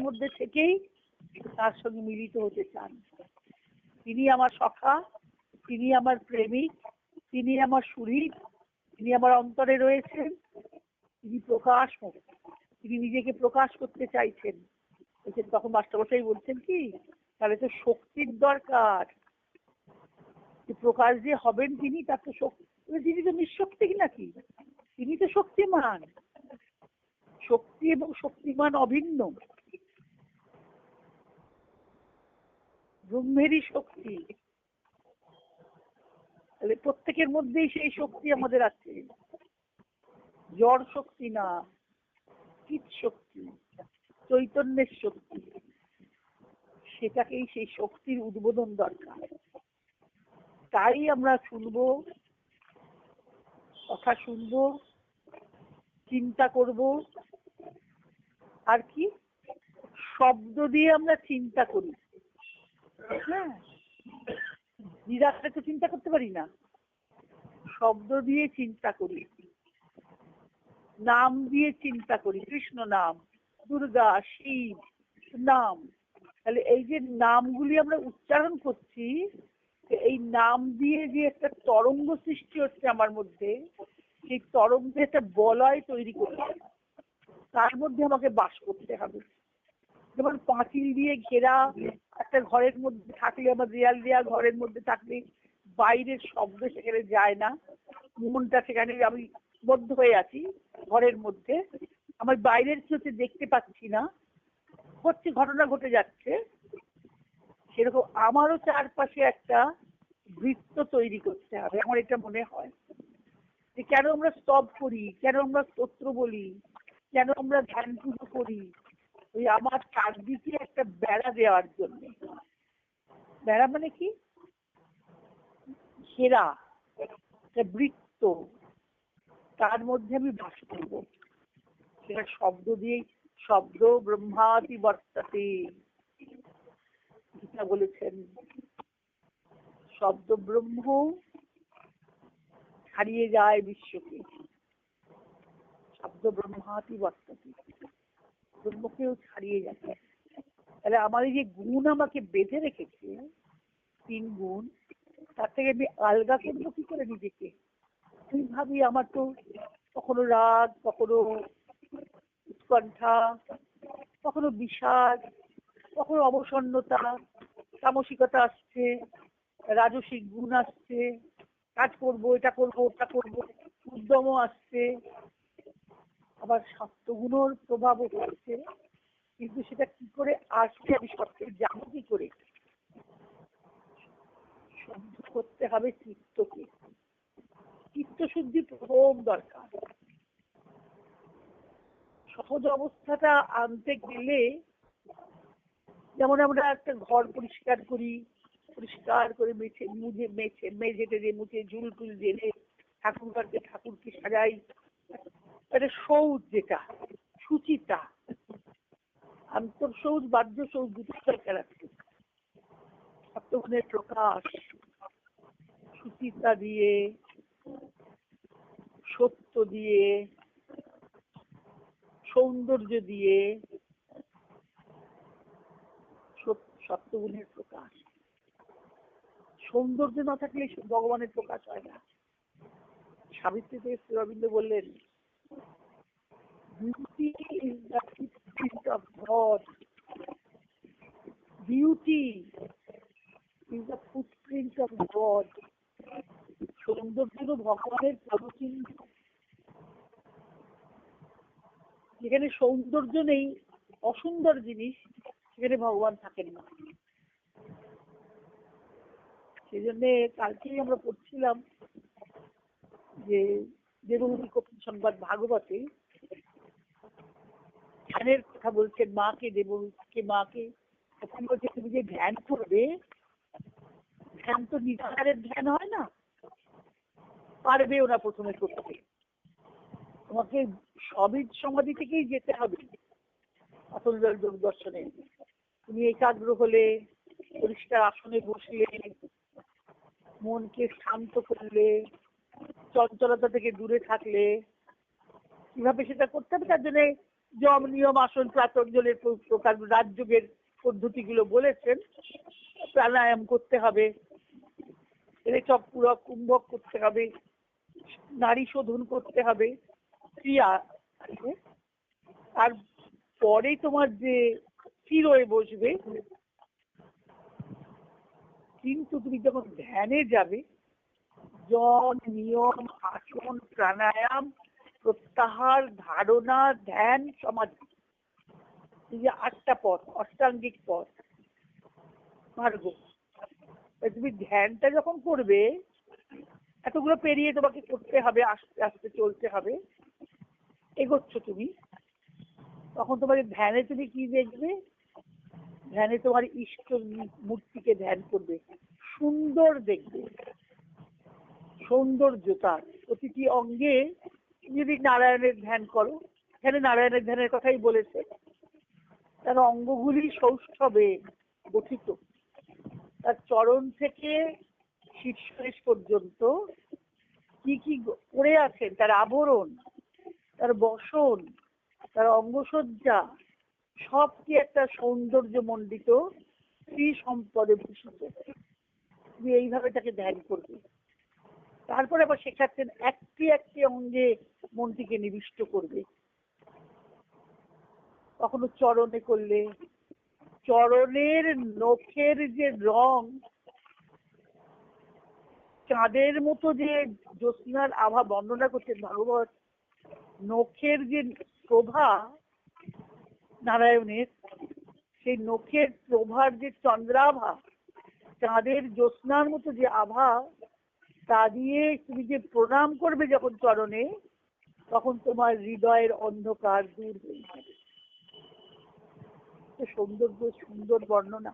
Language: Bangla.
মধ্যে থেকেই তার সঙ্গে মিলিত হতে চান। তিনি আমার সখা, তিনি আমার প্রেমিক, তিনি আমার সুরীর, তিনি আমার অন্তরে রয়েছেন, তিনি প্রকাশ তিনি নিজেকে প্রকাশ করতে চাইছেন। বলছেন তখন মাস্টারমশাই বলছেন কি, তাহলে তো শক্তির দরকার। প্রকাশ যে হবেন তিনি, তার তো শক্তি তিনি তো নিঃশক্তি নাকি? তিনি তো শক্তিমান। শক্তি এবং শক্তিমান অভিন্ন। ব্রহ্মেরই শক্তি। তাহলে প্রত্যেকের মধ্যেই সেই শক্তি আমাদের আছে। জড় শক্তি না চিৎ শক্তি, চৈতন্যের শক্তি। সেটাকেই সেই শক্তির উদ্বোধন দরকার। তাই আমরা শুনব, কথা শুনব, চিন্তা করব। আর কি? শব্দ দিয়ে আমরা চিন্তা করি। হ্যাঁ নিরাশে তো চিন্তা করতে পারি না। শব্দ দিয়ে চিন্তা করি। নাম দিয়ে চিন্তা করি, কৃষ্ণ নাম, দুর্গা, শিব, নাম। তাহলে এই যে নামগুলি আমরা উচ্চারণ করছি এই নাম দিয়ে যে একটা তরঙ্গ সৃষ্টি হচ্ছে আমার মধ্যে, সেই তরঙ্গে একটা বলয় তৈরি করতে তার মধ্যে আমাকে বাস করতে হবে। যেমন পাঁচিল দিয়ে ঘেরা একটা ঘরের মধ্যে থাকলে আমার দেয়াল দেওয়া ঘরের মধ্যে থাকলে বাইরের শব্দ সেখানে যায় না। মনটা সেখানে আমি বদ্ধ হয়ে আছি ঘরের মধ্যে। আমার বাইরের কিছু দেখতে পাচ্ছি না। হচ্ছে ঘটনা ঘটে যাচ্ছে। সেরকম আমারও চারপাশে একটা বৃত্ত তৈরি করতে হবে, আমার এটা মনে হয়। যে কেন আমরা স্তব করি? কেন আমরা স্তোত্র বলি? কেন আমরা ধ্যান পুজো করি? ওই আমার চারদিকে একটা বেড়া দেওয়ার জন্য। বেড়া মানে কি? ঘেরা, একটা বৃত্ত। তার মধ্যে আমি বাস করব। সেটা শব্দ দিয়েই, শব্দ ব্রহ্মাতি বর্তাতে। গীতা বলেছেন, শব্দ ব্রহ্ম হারিয়ে যায় বিশ্বকে। শব্দ ব্রহ্মাতি বর্তাতে। ব্রহ্মকেও ছাড়িয়ে যাচ্ছে তাহলে আমার এই যে গুণ আমাকে বেঁধে রেখেছে, তিন গুণ, তার থেকে আমি আলগা করব কি করে নিজেকে? আমি ভাবি আমার তো কখনো রাগ, কখনো উৎকণ্ঠা, কখনো বিষাদ, কখনো অবসন্নতা তামসিকতা আসছে, রাজসিক গুণ আসছে, কাজ করব, এটা করব, ওটা করব, উদ্যমও আসছে। সত্যগুণর প্রভাবও পড়ছে কিন্তু সেটা কি করে আসছে আমি সত্যি যাব কি করে? শুদ্ধ করতে হবে চিত্তকে। চিত্ত শুদ্ধি প্রথম দরকার। সহজ অবস্থাটা আনতে গেলে যেমন আমরা একটা ঘর পরিষ্কার করি, পরিষ্কার করে মেছে মুঝে মেছে, মেঝে টেজে মুছে, ঝুল টুল জেনে ঠাকুর ঘরকে ঠাকুরকে সাজাই, একটা সৌজ যেটা। সুচিতা। সৌজ বাহ্য সৌজ দুটো দরকার আছে। সপ্তগুণের প্রকাশ, সুচিতা দিয়ে, সত্য দিয়ে, সৌন্দর্য দিয়ে সপ্তগুণের প্রকাশ। সৌন্দর্য না থাকলে ভগবানের প্রকাশ হয় না। সাবিত্রী থেকে শ্রীরবিন্দ বললেন beauty is the footprint of God. Beauty is the footprint of God. সৌন্দর্য ভগবানের পদচিহ্ন যেখানে সৌন্দর্য নেই, অসুন্দর জিনিস, সেখানে ভগবান থাকেন না সেই জন্যে কালকেই আমরা পড়ছিলাম যে দেবভূমি কপিল সংবাদ ভাগবতে ধ্যানের কথা বলছেন মাকে দেবকে মাকে তখন বলছে, তুমি যে ধ্যান করবে, ধ্যান তো নিরাকারের ধ্যান হয় না। পারবে ওরা প্রথমে করতে। তোমাকে সবই সমাধি থেকেই যেতে হবে। অতল যোগ দর্শনে। তুমি একাগ্র হলে, পরিষ্কার আসনে বসলে, মনকে শান্ত করলে, চঞ্চলতা থেকে দূরে থাকলে, কীভাবে সেটা করতে হবে তার জন্য যম নিয়ম আসন প্রাতঞ্জলের প্রকার রাজযোগের পদ্ধতিগুলো বলেছেন, প্রাণায়াম করতে হবে, রেচক পুরক কুম্ভক করতে হবে, নারী শোধন করতে হবে, ক্রিয়া আর পরে তোমার যে স্থিরয়ে বসবে, কিন্তু তুমি যখন ধ্যানে যাবে জন নিয়ম, আসন, প্রাণায়াম প্রত্যাহার ধারণা, ধ্যান, সমাধি। এই যে আটটা পথ, অষ্টাঙ্গিক পথ। মার্গ তুমি ধ্যানটা যখন করবে, এতগুলো পেরিয়ে তোমাকে করতে হবে, আস্তে আস্তে চলতে হবে। এগোচ্ছ তুমি। তখন তোমার ধ্যানে তুমি কি দেখবে? ধ্যানে তোমার ইষ্ট মূর্তিকে ধ্যান করবে। সুন্দর দেখবে। সৌন্দর্যতা প্রতিটি অঙ্গে যদি নারায়ণের ধ্যান করো এখানে নারায়ণের ধ্যানের কথাই বলেছে? তার অঙ্গগুলি সৌষ্ঠবে গঠিত? তার চরণ থেকে শীর্ষদেশ পর্যন্ত কি কি করে আছেন? তার আবরণ, তার বসন, তার অঙ্গসজ্জা, সব কি একটা সৌন্দর্য মণ্ডিত শ্রী সম্পদে ভূষিত? তুমি এইভাবে তাকে ধ্যান করবে। তারপরে আবার শেখাচ্ছেন একটি একটি অঙ্গে মনটিকে নিবিষ্ট করবে। কখনো চরণে করলে, চরণের নখের যে রং, চাঁদের মতো যে জ্যোৎস্নার আভা বর্ণনা করছেন ভাগবত, নখের যে প্রভা নারায়ণের, সেই নখের প্রভার যে চন্দ্রাভা, চাঁদের জ্যোৎস্নার মতো যে আভা তা দিয়ে তুমি যে প্রণাম করবে যখন চরণে, তখন তোমার হৃদয়ের অন্ধকার দূর হয়ে যাবে। সৌন্দর্য সুন্দর বর্ণনা।